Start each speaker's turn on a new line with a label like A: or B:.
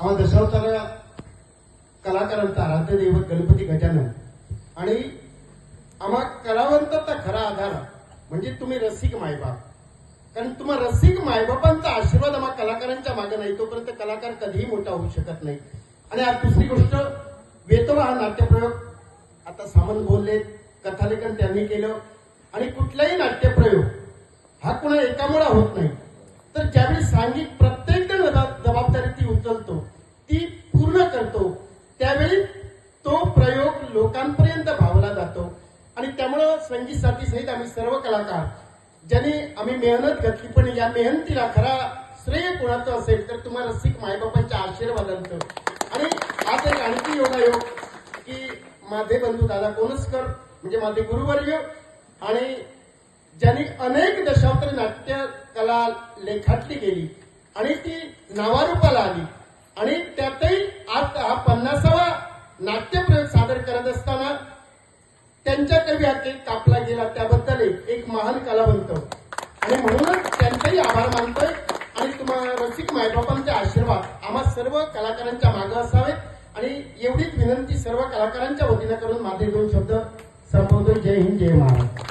A: आम्हा दशावतार कलाकारांचा आराध्य दैवत गणपती गजानन. आणि आम्हा कलावंताचा खरा आधार म्हणजे तुम्ही रसिक मायबाप. कारण तुम्हा रसिक मायबापांचा आशीर्वाद आम्हा कलाकारांच्या मागे नाही तोपर्यंत कलाकार कधीही मोठा होऊ शकत नाही. आणि आज दुसरी गोष्ट वेतोबा हा नाट्यप्रयोग. आता सामंत बोलले कथालेखन त्यांनी केलं. आणि कुठलाही नाट्यप्रयोग हा कुणा एकामुळे होत नाही. तर ज्यावेळी सांघिक त्यावेळी तो प्रयोग लोकांपर्यंत भावला जातो. आणि त्यामुळं संगीत साथी सहित आम्ही सर्व कलाकार ज्यांनी आम्ही मेहनत घेतली पण या मेहनतीला खरा श्रेय कोणाचं असेल तर तुम्हाला रसिक मायबापांच्या आशीर्वादांचं. आणि आज एक आणखी योगायोग की माझे बंधू दादा कोनसकर म्हणजे माझे गुरुवर्य आणि ज्यांनी अनेक दशावतारी नाट्य कला लेखातली गेली आणि ती नावारूपाला आली. आणि त्यातही आज हा पन्नासावा नाट्यप्रयोग सादर करत असताना त्यांच्या कवी हा केक कापला गेला त्याबद्दल एक महान कलावंत. आणि म्हणूनच त्यांचाही आभार मानतोय. आणि तुम्हाला रसिक मायबापांचे आशीर्वाद आम्हा सर्व कलाकारांच्या मागे असावेत. आणि एवढीच विनंती सर्व कलाकारांच्या वतीनं करून माझे दोन शब्द संबोधून जय हिंद जय महाराज